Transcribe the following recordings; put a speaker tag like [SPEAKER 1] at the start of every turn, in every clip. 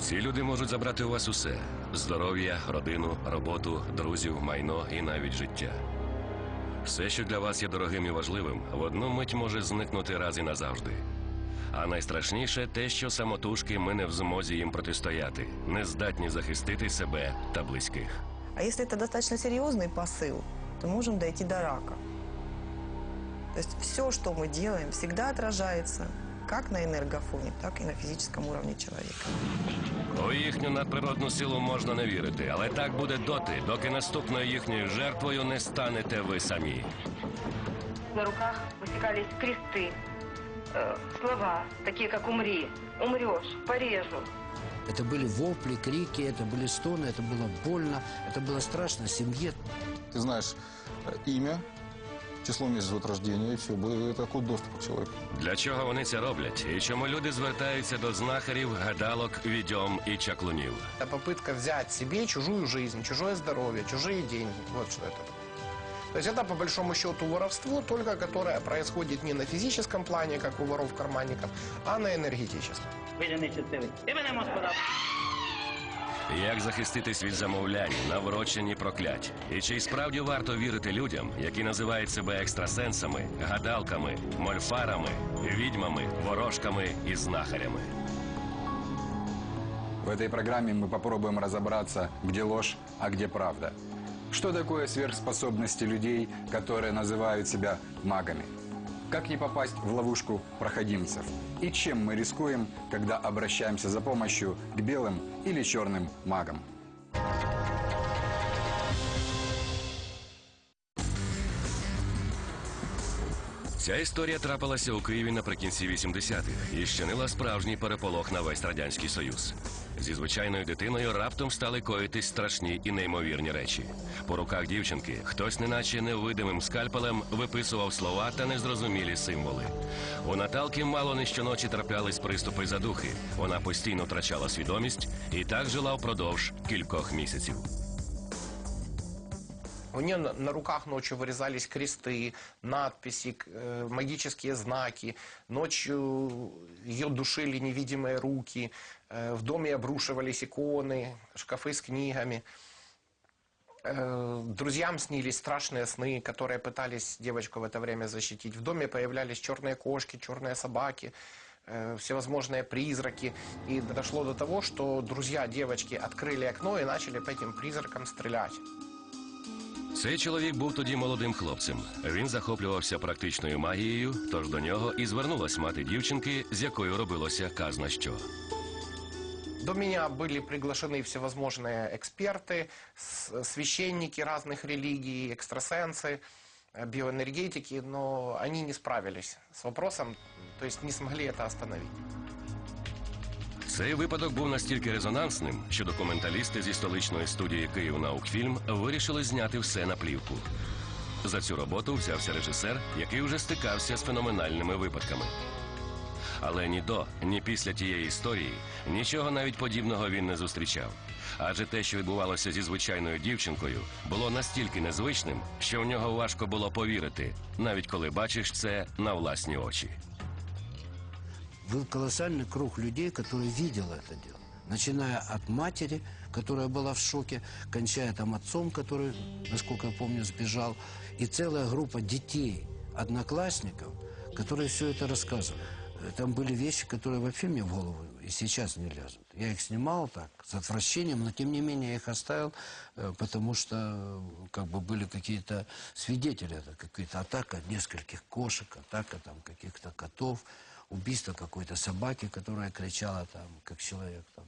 [SPEAKER 1] Ці люди можуть забрати у вас усе: здоров'я, родину, роботу, друзів, майно і навіть життя. Все, що для вас є дорогим і важливим, в одну мить може зникнути раз і назавжди. А найстрашніше те, що самотужки ми не в змозі їм протистояти, не здатні захистити себе та близьких.
[SPEAKER 2] А если это достаточно серьезный посыл, то можем дойти до рака. То есть все, что мы делаем, всегда отражается как на энергофоне, так и на физическом уровне человека.
[SPEAKER 1] У їхню надприродну силу можна не вірити, але так буде доти, доки наступною їхньою жертвою не станете ви самі.
[SPEAKER 3] На руках высекались кресты, э, слова, такие как «умри», «умрешь», «порежу».
[SPEAKER 4] Это были вопли, крики, это были стоны, это было больно, это было страшно семье.
[SPEAKER 5] Ты знаешь э, имя, число месяц от рождения, и все, это код доступа к человеку.
[SPEAKER 1] Для чого вони це роблять? І чому люди звертаються до знахарів, гадалок, відьом і чаклунів?
[SPEAKER 6] Это попытка взять себе чужую жизнь, чужое здоровье, чужие деньги. Вот что это. То есть это по большому счету воровство, только которое происходит не на физическом плане, как у воров-карманников, а на энергетическом.
[SPEAKER 7] Ви не щасливий. І мене Господа.
[SPEAKER 1] Як захиститись від замовлянь, наврочень і проклять? І чи й справді варто вірити людям, які називають себе екстрасенсами, гадалками, мольфарами, відьмами, ворожками і знахарями?
[SPEAKER 8] В этой программе мы попробуем разобраться, где ложь, а где правда. Что такое сверхспособности людей, которые называют себя магами? Как не попасть в ловушку проходимцев? И чем мы рискуем, когда обращаемся за помощью к белым или черным магам?
[SPEAKER 1] Ця історія трапилася у Києві наприкінці 80-х і щинила справжній переполох на весь радянський союз. Зі звичайною дитиною раптом стали коїтись страшні і неймовірні речі. По руках дівчинки хтось, неначе невидимим скальпелем, виписував слова та незрозумілі символи. У Наталки мало не щоночі траплялись приступи задухи. Вона постійно втрачала свідомість і так жила впродовж кількох місяців.
[SPEAKER 6] У нее на, на руках ночью вырезались кресты, надписи, э, магические знаки. Ночью ее душили невидимые руки. Э, в доме обрушивались иконы, шкафы с книгами. Э, друзьям снились страшные сны, которые пытались девочку в это время защитить. В доме появлялись черные кошки, черные собаки, э, всевозможные призраки. И дошло до того, что друзья девочки открыли окно и начали по этим призракам стрелять.
[SPEAKER 1] Цей чоловік був тоді молодим хлопцем. Він захоплювався практичною магією, тож до нього і звернулась мати дівчинки, з якою робилося казна що.
[SPEAKER 6] До меня были приглашены всевозможные эксперты, с- священники разных религий, экстрасенсы, э, биоэнергетики, но они не справились с вопросом, то есть не смогли это остановить.
[SPEAKER 1] Цей випадок був настільки резонансним, що документалісти зі столичної студії Київ Наукфільм вирішили зняти все на плівку. За цю роботу взявся режисер, який вже стикався з феноменальними випадками. Але ні до, ні після тієї історії нічого навіть подібного він не зустрічав. Адже те, що відбувалося зі звичайною дівчинкою, було настільки незвичним, що в нього важко було повірити, навіть коли бачиш це на власні очі.
[SPEAKER 4] Был колоссальный круг людей, который видел это дело. Начиная от матери, которая была в шоке, кончая там отцом, который, насколько я помню, сбежал, и целая группа детей, одноклассников, которые все это рассказывали. Там были вещи, которые вообще мне в голову и сейчас не лезут. Я их снимал так, с отвращением, но тем не менее я их оставил, э, потому что э, как бы были какие-то свидетели, это какая-то атака нескольких кошек, атака там каких-то котов, убийство какой-то собаки, которая кричала там, как человек там.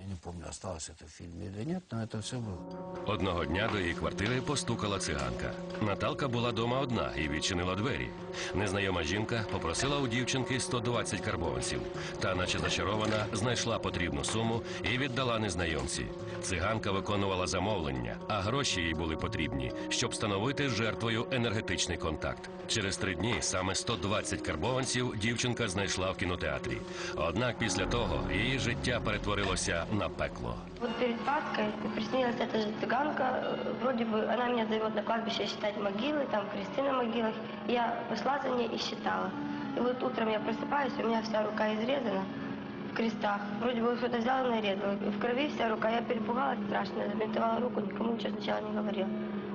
[SPEAKER 4] Я не помню, осталось это в фильме или нет, но это все было.
[SPEAKER 1] Одного дня до її квартири постукала циганка. Наталка була дома одна і відчинила двері. Незнайома жінка попросила у дівчинки 120 карбованців. Та, наче зачарована, знайшла потрібну суму і віддала незнайомці. Циганка виконувала замовлення, а гроші їй були потрібні, щоб встановити з жертвою енергетичний контакт. Через три дні саме 120 карбованців дівчинка знайшла в кінотеатрі. Однак після того її життя перетворилося На пекло.
[SPEAKER 9] Вот перед Пасхой приснилась эта же цыганка, вроде бы она меня зовет на кладбище считать могилы, там кресты на могилах. Я пошла за ней и считала. И вот утром я просыпаюсь, у меня вся рука изрезана, в крестах. Вроде бы что-то взяла и нарезала. В крови вся рука. Я перепугалась страшно, забинтовала руку, никому ничего сначала не говорила.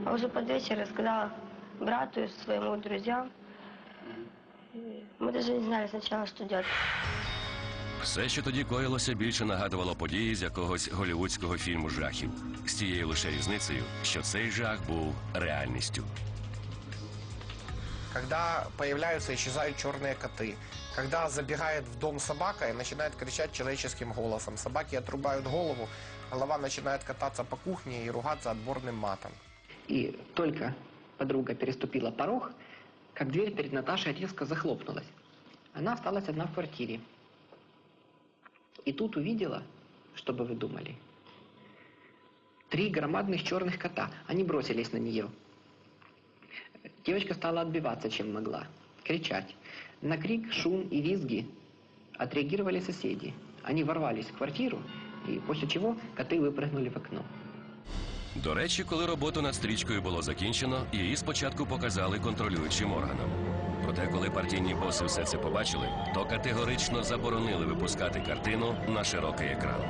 [SPEAKER 9] А уже под вечер рассказала брату и своему друзьям. Мы даже не знали сначала, что делать.
[SPEAKER 1] Все, що тоді коїлося, більше нагадувало події з якогось голівудського фільму жахів. З тією лише різницею, що цей жах був реальністю.
[SPEAKER 6] Когда появляются, исчезают черные коты. Когда забегает в дом собака и начинает кричать человеческим голосом. Собаки отрубают голову, голова начинает кататься по кухне и ругаться отборным матом.
[SPEAKER 10] И только подруга переступила порог, как дверь перед Наташей резко захлопнулась. Она осталась одна в квартире. И тут увидела, что бы вы думали, три громадных черных кота. Они бросились на нее. Девочка стала отбиваться, чем могла, кричать. На крик, шум и визги отреагировали соседи. Они ворвались в квартиру, и после чего коты выпрыгнули в окно.
[SPEAKER 1] До речі, коли роботу над стрічкою було закінчено, її спочатку показали контролюючим органам. Проте, коли партійні боси все це побачили, то категорично заборонили випускати картину на широкий екран.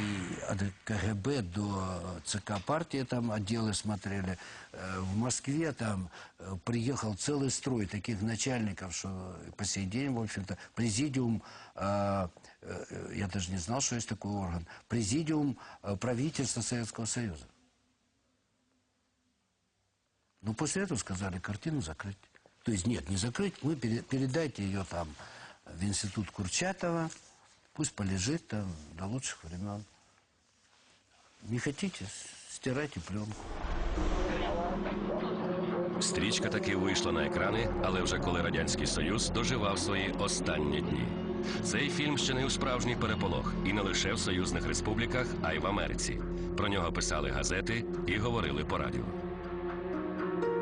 [SPEAKER 4] И от КГБ до ЦК партии там отделы смотрели. Э, В Москве там э, приехал целый строй таких начальников, что и по сей день, в общем-то, президиум, э, э, я даже не знал, что есть такой орган, президиум э, правительства Советского Союза. Ну, после этого сказали картину закрыть. То есть, нет, не закрыть, вы передайте ее там в институт Курчатова, пусть полежит там до лучших времен. Не хотите, стирайте пленку.
[SPEAKER 1] Стрічка таки вийшла на екрани, але вже коли Радянський Союз доживав свої останні дні. Цей фільм щинив справжній переполох і не лише в союзних республіках, а й в Америці. Про нього писали газети і говорили по радіо.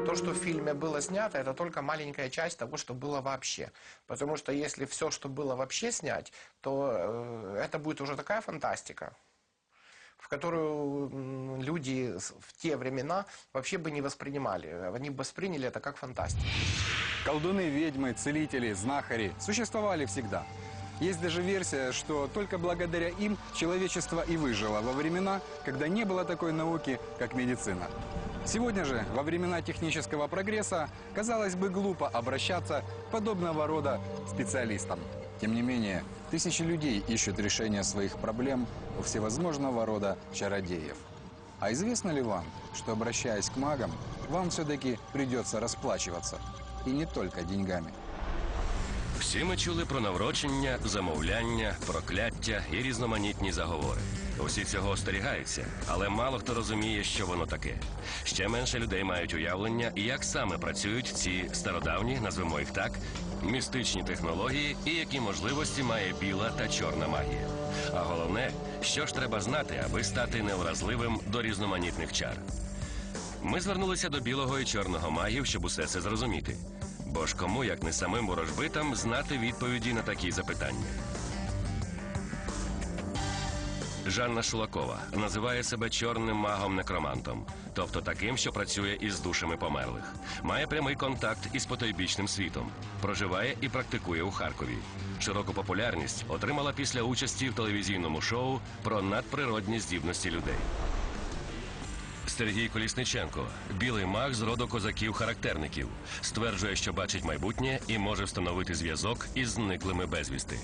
[SPEAKER 6] То, что в фильме было снято, это только маленькая часть того, что было вообще. Потому что если все, что было вообще снять, то э, это будет уже такая фантастика, в которую люди в те времена вообще бы не воспринимали. Они бы восприняли это как фантастику.
[SPEAKER 8] Колдуны, ведьмы, целители, знахари существовали всегда. Есть даже версия, что только благодаря им человечество и выжило во времена, когда не было такой науки, как медицина. Сегодня же, во времена технического прогресса, казалось бы глупо обращаться к подобного рода специалистам. Тем не менее, тысячи людей ищут решения своих проблем у всевозможного рода чародеев. А известно ли вам, что обращаясь к магам, вам все-таки придется расплачиваться? И не только деньгами.
[SPEAKER 1] Всі ми чули про наврочення, замовляння, прокляття і різноманітні заговори. Усі цього остерігаються, але мало хто розуміє, що воно таке. Ще менше людей мають уявлення, як саме працюють ці стародавні, назвемо їх так, містичні технології і які можливості має біла та чорна магія. А головне, що ж треба знати, аби стати невразливим до різноманітних чар. Ми звернулися до білого і чорного магів, щоб усе це зрозуміти. Бо ж кому, як не самим ворожбитам, знати відповіді на такі запитання. Жанна Шулакова називає себе чорним магом-некромантом, тобто таким, що працює із душами померлих. Має прямий контакт із потойбічним світом, проживає і практикує у Харкові. Широку популярність отримала після участі в телевізійному шоу про надприродні здібності людей. Сергій Колісниченко, білий маг з роду козаків-характерників, стверджує, що бачить майбутнє і може встановити зв'язок із зниклими безвісти.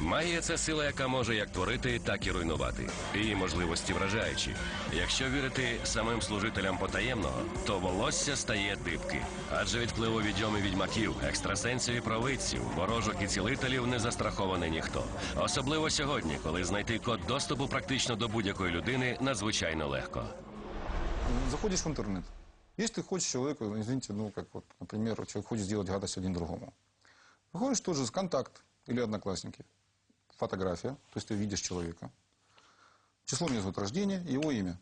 [SPEAKER 1] Магія це сила, яка може як творити, так і руйнувати. Її можливості вражаючі. Якщо вірити самим служителям потаємного, то волосся стає дибки. Адже від впливу відьом і відьмаків, екстрасенсів і провидців, ворожок і цілителів не застрахований ніхто. Особливо сьогодні, коли знайти код доступу практично до будь-якої людини надзвичайно легко.
[SPEAKER 5] Заходишь в интернет. Если ты хочешь человека, извините, ну, как вот, например, человек хочет сделать гадость один другому. Выходишь тоже с контакт или одноклассники Фотография, то есть ты видишь человека. Число месяц год рождения, его имя.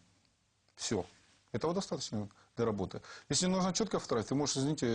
[SPEAKER 5] Все. Этого достаточно для работы. Если нужна четкая фотография, ты можешь, извините,